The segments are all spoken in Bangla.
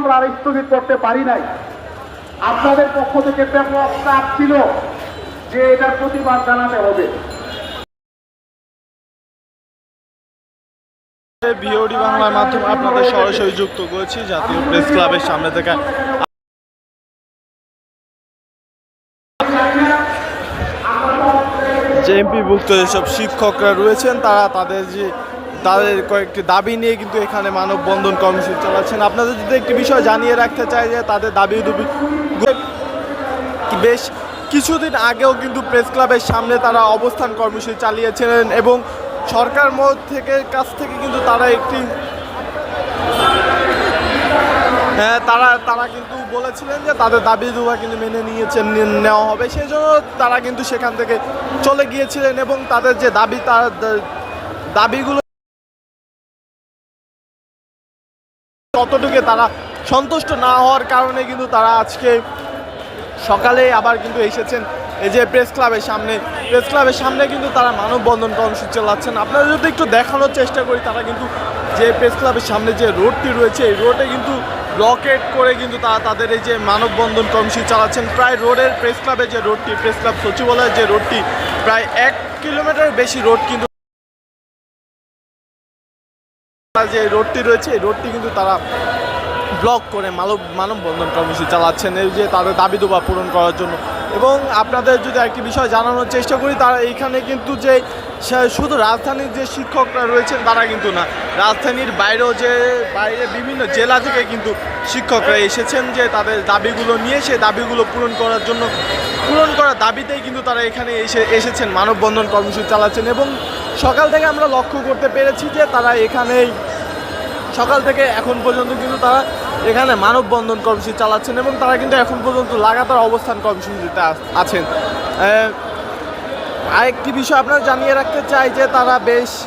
আমরা আর স্থগিত করতে পারি নাই। আপনাদের পক্ষ থেকে ব্যাপক চাপ ছিল যে এটার প্রতিবাদ জানাতে হবে। বিওডি বাংলার মাধ্যমে আপনাদের সরাসরি যুক্ত করেছি, জাতীয় প্রেস ক্লাবের সামনে থেকে। যে এমপিভুক্ত যেসব শিক্ষকরা রয়েছেন, তারা তাদের যে তাদের কয়েকটি দাবি নিয়ে কিন্তু এখানে মানববন্ধন কর্মসূচি চালাচ্ছেন। আপনাদের যদি একটি বিষয় জানিয়ে রাখতে চাই যে তাদের দাবি দুবি বেশ কিছুদিন আগেও কিন্তু প্রেস ক্লাবের সামনে তারা অবস্থান কর্মসূচি চালিয়েছিলেন এবং সরকার মত থেকে কাছ থেকে কিন্তু তারা একটি হ্যাঁ তারা তারা কিন্তু বলেছিলেন যে তাদের দাবি দুবা কিন্তু মেনে নিয়েছেন, নেওয়া হবে। সেই জন্য তারা কিন্তু সেখান থেকে চলে গিয়েছিলেন এবং তাদের যে দাবি, তার দাবিগুলো ততটুকু তারা সন্তুষ্ট না হওয়ার কারণে কিন্তু তারা আজকে সকালে আবার কিন্তু এসেছেন। এই যে প্রেস ক্লাবের সামনে প্রেস ক্লাবের সামনে কিন্তু তারা মানববন্ধন কর্মসূচি চালাচ্ছেন। আপনারা যদি একটু দেখানোর চেষ্টা করি, তারা কিন্তু যে প্রেস ক্লাবের সামনে যে রোডটি রয়েছে, এই রোডে কিন্তু ব্লকেট করে কিন্তু তারা তাদের এই যে মানববন্ধন কর্মসূচি চালাচ্ছেন। প্রায় রোডের প্রেস ক্লাবের যে রোডটি প্রেস ক্লাব সচিবালয়ের যে রোডটি প্রায় এক কিলোমিটার বেশি রোড কিন্তু যে রোডটি রয়েছে, এই রোডটি কিন্তু তারা ব্লক করে মানব মানববন্ধন কর্মসূচি চালাচ্ছেন। এই যে তাদের দাবি দুবা পূরণ করার জন্য। এবং আপনাদের যদি একটি বিষয় জানানোর চেষ্টা করি, তারা এইখানে কিন্তু যে শুধু রাজধানীর যে শিক্ষকরা রয়েছেন, তারা কিন্তু না। রাজধানীর বাইরেও যে, বাইরে বিভিন্ন জেলা থেকে কিন্তু শিক্ষকরা এসেছেন যে তাদের দাবিগুলো নিয়ে, সেই দাবিগুলো পূরণ করার জন্য, পূরণ করার দাবিতেই কিন্তু তারা এখানে এসে এসেছেন। মানববন্ধন কর্মসূচি চালাচ্ছেন। এবং সকাল থেকে আমরা লক্ষ্য করতে পেরেছি যে তারা এখানেই সকাল থেকে এখন পর্যন্ত কিন্তু তারা এখানে মানববন্ধন কর্মসূচি চালাচ্ছেন এবং তারা কিন্তু এখন পর্যন্ত লাগাতার অবস্থান কর্মসূচিতে আছেন। আরেকটি বিষয় আপনারা জানিয়ে রাখতে চাই যে তারা বেশ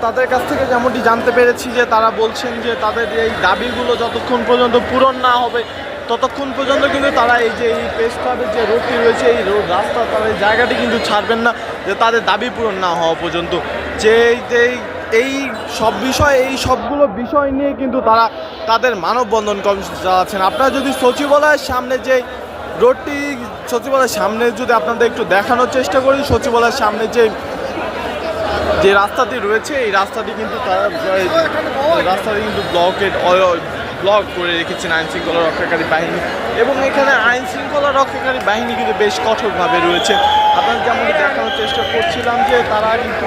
তাদের কাছ থেকে যেমনটি জানতে পেরেছি যে তারা বলছেন যে তাদের এই দাবিগুলো যতক্ষণ পর্যন্ত পূরণ না হবে, ততক্ষণ পর্যন্ত কিন্তু তারা এই যে এই প্রেস ক্লাবের যে রোডটি রয়েছে, এই রোড রাস্তা এই জায়গাটি কিন্তু ছাড়বেন না, যে তাদের দাবি পূরণ না হওয়া পর্যন্ত। যে এই- যে এই- সব বিষয়, এই সবগুলো বিষয় নিয়ে কিন্তু তারা তাদের মানববন্ধন কর্মসূচি চালাচ্ছেন। আপনারা যদি সচিবালয়ের সামনে যে রোডটি, সচিবালয়ের সামনে যদি আপনাদের একটু দেখানোর চেষ্টা করি, সচিবালয়ের সামনে যে যে রাস্তাটি রয়েছে, এই রাস্তাটি কিন্তু তারা রাস্তাটি কিন্তু ব্লকেট ব্লক করে রেখেছেন আইন শৃঙ্খলা রক্ষাকারী বাহিনী এবং এখানে আইন শৃঙ্খলা রক্ষাকারী বাহিনী কিন্তু বেশ কঠোরভাবে রয়েছে। আপনার যেমন দেখানোর চেষ্টা করছিলাম যে তারা কিন্তু